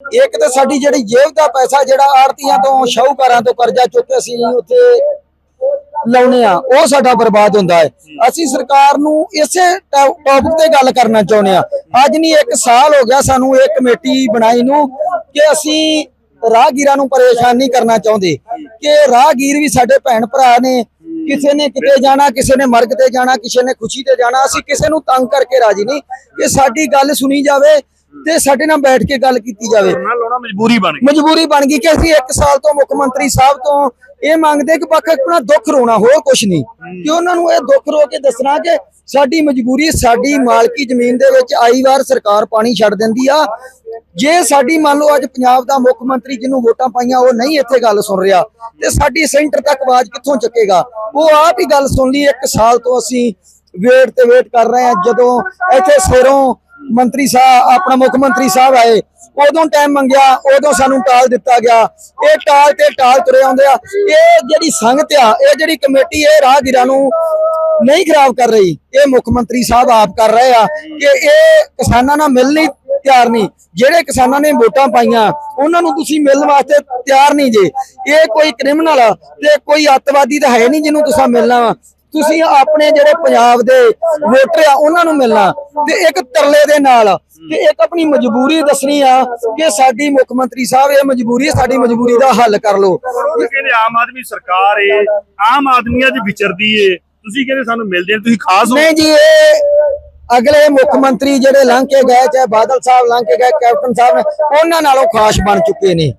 ਇੱਕ ਤਾਂ ਸਾਡੀ ਜਿਹੜੀ ਜੇਬ ਦਾ ਪੈਸਾ ਜਿਹੜਾ ਆੜਤੀਆਂ ਤੋਂ, ਸ਼ਾਹੂਕਾਰਾਂ ਤੋਂ ਕਰਜ਼ਾ ਚੁੱਕ ਕੇ ਅਸੀਂ ਉੱਥੇ ਲਾਉਨੇ ਆ, ਉਹ ਸਾਡਾ ਬਰਬਾਦ ਹੁੰਦਾ ਹੈ। ਅਸੀਂ ਸਰਕਾਰ ਨੂੰ ਇਸੇ ਟੌਪਿਕ ਤੇ ਗੱਲ ਕਰਨਾ ਚਾਹੁੰਦੇ ਆ। ਅੱਜ ਨਹੀਂ, ਇੱਕ ਸਾਲ ਹੋ ਗਿਆ ਸਾਨੂੰ ਇਹ ਕਮੇਟੀ ਬਣਾਈ ਨੂੰ ਕਿ ਅਸੀਂ ਰਾਹਗੀਰਾਂ ਨੂੰ ਪਰੇਸ਼ਾਨ ਨਹੀਂ ਕਰਨਾ ਚਾਹੁੰਦੇ। ਕਿ ਰਾਹਗੀਰ ਵੀ ਸਾਡੇ ਭੈਣ ਭਰਾ ਨੇ, ਕਿਸੇ ਨੇ ਕਿਤੇ ਜਾਣਾ, ਕਿਸੇ ਨੇ ਮਰਗ ਤੇ ਜਾਣਾ, ਕਿਸੇ ਨੇ ਖੁਸ਼ੀ ਤੇ ਜਾਣਾ, ਅਸੀਂ ਕਿਸੇ ਨੂੰ ਤੰਗ ਕਰਕੇ ਰਾਜੀ ਨਹੀਂ। ਕਿ ਸਾਡੀ ਗੱਲ ਸੁਣੀ ਜਾਵੇ ਤੇ ਸਾਡੇ ਨਾਲ ਬੈਠ ਕੇ ਗੱਲ ਕੀਤੀ ਜਾਵੇ। ਧਰਨਾ ਲਾਉਣਾ ਮਜਬੂਰੀ ਬਣ ਗਈ। ਮਜਬੂਰੀ ਬਣ ਗਈ ਕਿ ਅਸੀਂ ਇੱਕ ਸਾਲ ਤੋਂ ਮੁੱਖ ਮੰਤਰੀ ਸਾਹਿਬ ਤੋਂ ਇਹ ਮੰਗਦੇ ਕਿ ਪੱਖ ਆਪਣਾ ਦੁੱਖ ਰੋਣਾ ਹੋਰ ਕੁਝ ਨਹੀਂ। ਕਿ ਉਹਨਾਂ ਨੂੰ ਇਹ ਦੁੱਖ ਰੋ ਕੇ ਦੱਸਣਾ ਕਿ ਸਾਡੀ ਮਜਬੂਰੀ ਸਾਡੀ ਮਾਲਕੀ ਜ਼ਮੀਨ ਦੇ ਵਿੱਚ ਆਈ ਵਾਰ ਸਰਕਾਰ ਪਾਣੀ ਛੱਡ ਦਿੰਦੀ ਆ। ਜੇ ਸਾਡੀ ਮੰਨ ਲਓ ਅੱਜ ਪੰਜਾਬ ਦਾ ਮੁੱਖ ਮੰਤਰੀ ਜਿਹਨੂੰ ਵੋਟਾਂ ਪਾਈਆਂ ਉਹ ਨਹੀਂ ਇੱਥੇ ਗੱਲ ਸੁਣ ਰਿਹਾ ਤੇ ਸਾਡੀ ਸੈਂਟਰ ਤੱਕ ਆਵਾਜ਼ ਕਿੱਥੋਂ ਚੱਕੇਗਾ? ਉਹ ਆਪ ਹੀ ਗੱਲ ਸੁਣ ਲਈ ਇੱਕ ਸਾਲ ਤੋਂ ਅਸੀਂ ਵੇਟ ਤੇ ਵੇਟ ਕਰ ਰਹੇ ਹਾਂ ਜਦੋਂ ਇੱਥੇ ਸਿਰੋਂ ਮੰਤਰੀ ਸਾਹਿਬ, ਆਪਣਾ ਮੁੱਖ ਮੰਤਰੀ ਸਾਹਿਬ ਆਏ। ਉਦੋਂ ਟਾਈਮ ਮੰਗਿਆ, ਉਦੋਂ ਸਾਨੂੰ ਟਾਲ ਦਿੱਤਾ ਗਿਆ। ਇਹ ਟਾਲ ਤੇ ਟਾਲ ਤੁਰੇ ਆਉਂਦੇ ਆ। ਇਹ ਜਿਹੜੀ ਸੰਗਤ ਆ, ਇਹ ਜਿਹੜੀ ਕਮੇਟੀ, ਇਹ ਰਾਹਗੀਰਾਂ ਨੂੰ ਨਹੀਂ ਖਰਾਬ ਕਰ ਰਹੀ। ਇਹ ਮੁੱਖ ਮੰਤਰੀ ਸਾਹਿਬ ਆਪ ਕਰ ਰਹੇ ਆ ਕਿ ਇਹ ਕਿਸਾਨਾਂ ਨਾਲ ਮਿਲ ਨਹੀਂ ਤਿਆਰ ਨਹੀਂ। ਜਿਹੜੇ ਕਿਸਾਨਾਂ ਨੇ ਵੋਟਾਂ ਪਾਈਆਂ, ਉਹਨਾਂ ਨੂੰ ਤੁਸੀਂ ਮਿਲਣ ਵਾਸਤੇ ਤਿਆਰ ਨਹੀਂ ਜੇ। ਇਹ ਕੋਈ ਕ੍ਰਿਮੀਨਲ ਤੇ ਕੋਈ ਅੱਤਵਾਦੀ ਤਾਂ ਹੈ ਨਹੀਂ ਜਿਹਨੂੰ ਤੁਸੀਂ ਮਿਲਣਾ ਵਾ। ਤੁਸੀਂ ਆਪਣੇ ਜਿਹੜੇ ਪੰਜਾਬ ਦੇ ਵੋਟਰ ਆ ਉਹਨਾਂ ਨੂੰ ਮਿਲਣਾ ਤੇ ਇੱਕ ਤਰਲੇ ਦੇ ਨਾਲ ਤੇ ਇੱਕ ਆਪਣੀ ਮਜਬੂਰੀ ਦੱਸਣੀ ਆ ਕਿ ਸਾਡੀ ਮੁੱਖ ਮੰਤਰੀ ਸਾਹਿਬ ਇਹ ਮਜਬੂਰੀ ਸਾਡੀ ਮਜਬੂਰੀ ਦਾ ਹੱਲ ਕਰ ਲਓ। ਕਹਿੰਦੇ ਆਮ ਆਦਮੀ ਸਰਕਾਰ ਏ ਆਮ ਆਦਮੀਆਂ 'ਚ ਵਿਚਰਦੀ ਏ। ਤੁਸੀਂ ਕਹਿੰਦੇ ਸਾਨੂੰ ਮਿਲਦੇ ਨੇ ਤੁਸੀਂ ਖਾਸ ਹੋ। ਨਹੀਂ ਜੀ ਇਹ ਅਗਲੇ ਮੁੱਖ ਮੰਤਰੀ ਜਿਹੜੇ ਲੰਘ ਕੇ ਗਏ ਚਾਹੇ ਬਾਦਲ ਸਾਹਿਬ ਲੰਘ ਕੇ ਗਏ ਕੈਪਟਨ ਸਾਹਿਬ ਨੇ ਉਹਨਾਂ ਨਾਲੋਂ ਖਾਸ ਬਣ ਚੁੱਕੇ ਨੇ।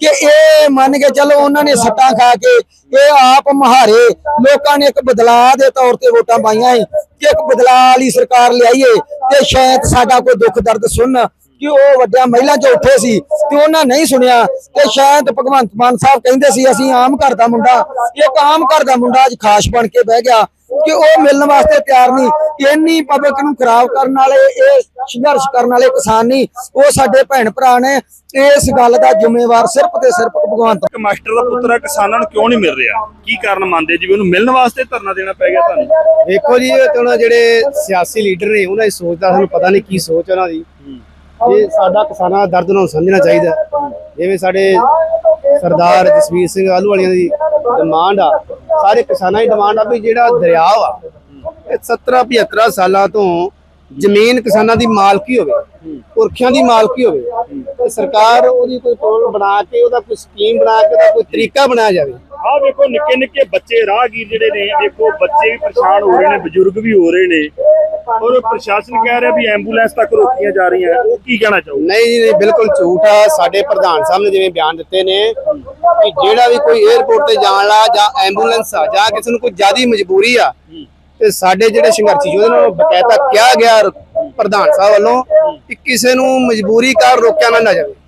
ਕਿ ਇਹ ਮੰਨ ਕੇ ਚੱਲੋ ਉਹਨਾਂ ਨੇ ਸੱਟਾਂ ਖਾ ਕੇ, ਇਹ ਆਪ ਮਹਾਰੇ ਲੋਕਾਂ ਨੇ ਇੱਕ ਬਦਲਾਅ ਦੇ ਤੌਰ ਤੇ ਵੋਟਾਂ ਪਾਈਆਂ ਸੀ ਕਿ ਇੱਕ ਬਦਲਾਅ ਵਾਲੀ ਸਰਕਾਰ ਲਿਆਈਏ ਤੇ ਸ਼ਾਇਦ ਸਾਡਾ ਕੋਈ ਦੁੱਖ ਦਰਦ ਸੁਣਨ ਕਿ ਉਹ ਵੱਡਿਆਂ ਮਹਿਲਾਂ 'ਚ ਉੱਠੇ ਸੀ, ਤੇ ਉਹਨਾਂ ਨਹੀਂ ਸੁਣਿਆ, ਤੇ ਸ਼ਾਇਦ ਭਗਵੰਤ ਮਾਨ ਸਾਹਿਬ ਕਹਿੰਦੇ ਸੀ, ਅਸੀਂ ਆਮ ਘਰ ਦਾ ਮੁੰਡਾ, ਇੱਕ ਆਮ ਘਰ ਦਾ ਮੁੰਡਾ ਅੱਜ ਖਾਸ ਬਣ ਕੇ ਬਹਿ ਗਿਆ ਕਿ ਉਹ ਮਿਲਣ ਵਾਸਤੇ ਤਿਆਰ ਨਹੀਂ। ਇੰਨੀ ਪਬਲਿਕ ਨੂੰ ਖਰਾਬ ਕਰਨ ਵਾਲੇ ਇਹ ਸੰਘਰਸ਼ ਕਰਨ ਵਾਲੇ ਕਿਸਾਨ ਨਹੀਂ। ਉਹ ਸਾਡੇ ਭੈਣ ਭਰਾ ਨੇ। ਇਸ ਗੱਲ ਦਾ ਜ਼ਿੰਮੇਵਾਰ ਸਿਰਫ ਤੇ ਸਿਰਫ ਭਗਵੰਤ ਇੱਕ ਮਾਸਟਰ ਦਾ ਪੁੱਤਰ ਆ ਕਿਸਾਨਾਂ ਨੂੰ ਕਿਉਂ ਨਹੀਂ ਮਿਲ ਰਿਹਾ? ਕੀ ਕਾਰਨ ਮੰਨਦੇ ਜਿਵੇਂ ਉਹਨੂੰ ਮਿਲਣ ਵਾਸਤੇ ਧਰਨਾ ਦੇਣਾ ਪੈ ਗਿਆ ਤੁਹਾਨੂੰ। ਵੇਖੋ ਜੀ ਇਹ ਤਾਂ ਜਿਹੜੇ ਸਿਆਸੀ ਲੀਡਰ ਨੇ ਉਹਨਾਂ ਦੀ ਸੋਚ ਦਾ ਸਾਨੂੰ ਪਤਾ ਨਹੀਂ ਕੀ ਸੋਚ ਉਹਨਾਂ ਦੀ। ਇਹ ਸਾਡਾ ਕਿਸਾਨਾਂ ਦਾ ਦਰਦ ਨੂੰ ਸਮਝਣਾ ਚਾਹੀਦਾ। ਜਿਵੇਂ ਸਾਡੇ ਸਰਦਾਰ ਜਸਵੀਰ ਸਿੰਘ ਆਲੂ ਵਾਲੀਆਂ ਦੀ ਡਿਮਾਂਡ ਆ ਸਾਰੇ ਕਿਸਾਨਾਂ ਦੀ ਡਿਮਾਂਡ ਆ ਵੀ ਜਿਹੜਾ ਦਰਿਆ ਆ ਇਹ 70 75 ਸਾਲਾਂ ਤੋਂ ਜ਼ਮੀਨ ਕਿਸਾਨਾਂ ਦੀ ਮਾਲਕੀ ਹੋਵੇ, ਪੁਰਖਿਆਂ ਦੀ ਮਾਲਕੀ ਹੋਵੇ, ਤੇ ਸਰਕਾਰ ਉਹਦੀ ਕੋਈ ਪ੍ਰੋਗਰਾਮ ਬਣਾ ਕੇ, ਉਹਦਾ ਕੋਈ ਸਕੀਮ ਬਣਾ ਕੇ, ਉਹਦਾ ਕੋਈ ਤਰੀਕਾ ਬਣਾਇਆ ਜਾਵੇ ਆਹ ਵੇਖੋ ਨਿੱਕੇ ਨਿੱਕੇ ਬੱਚੇ ਰਾਹਗੀਰ ਜਿਹੜੇ ਨੇ, ਦੇਖੋ ਬੱਚੇ ਵੀ ਪਰੇਸ਼ਾਨ ਹੋ ਰਹੇ ਨੇ, ਬਜ਼ੁਰਗ ਵੀ ਹੋ ਰਹੇ ਨੇ। ਔਰ ਪ੍ਰਸ਼ਾਸਨ ਕਹਿ ਰਿਹਾ ਵੀ ਐਂਬੂਲੈਂਸ ਤੱਕ ਰੋਕੀਆਂ ਜਾ ਰਹੀਆਂ। ਉਹ ਕੀ ਕਹਿਣਾ ਚਾਹੋ ਨਹੀਂ ਜੀ, ਨਹੀਂ, ਬਿਲਕੁਲ ਝੂਠ ਆ। ਸਾਡੇ ਪ੍ਰਧਾਨ ਸਾਹਿਬ ਨੇ ਜਿਵੇਂ ਬਿਆਨ ਦਿੱਤੇ ਨੇ ਕਿ ਜਿਹੜਾ ਵੀ ਕੋਈ 에ਅਰਪੋਰਟ ਤੇ ਜਾਣ ਵਾਲਾ ਜਾਂ ਐਂਬੂਲੈਂਸ ਆ ਜਾਂ ਕਿਸੇ ਨੂੰ ਕੋਈ ਜ਼ਿਆਦੀ ਮਜਬੂਰੀ ਆ, ਤੇ ਸਾਡੇ ਜਿਹੜੇ ਸੰਘਰਸ਼ੀ ਯੋਧੇ ਨੂੰ ਬਕਾਇਦਾ ਕਿਹਾ ਗਿਆ ਪ੍ਰਧਾਨ ਸਾਹਿਬ ਵੱਲੋਂ ਕਿ ਕਿਸੇ ਨੂੰ ਮਜਬੂਰੀ ਕਾਰਨ ਰੋਕਿਆ ਨਾ ਜਾਵੇ।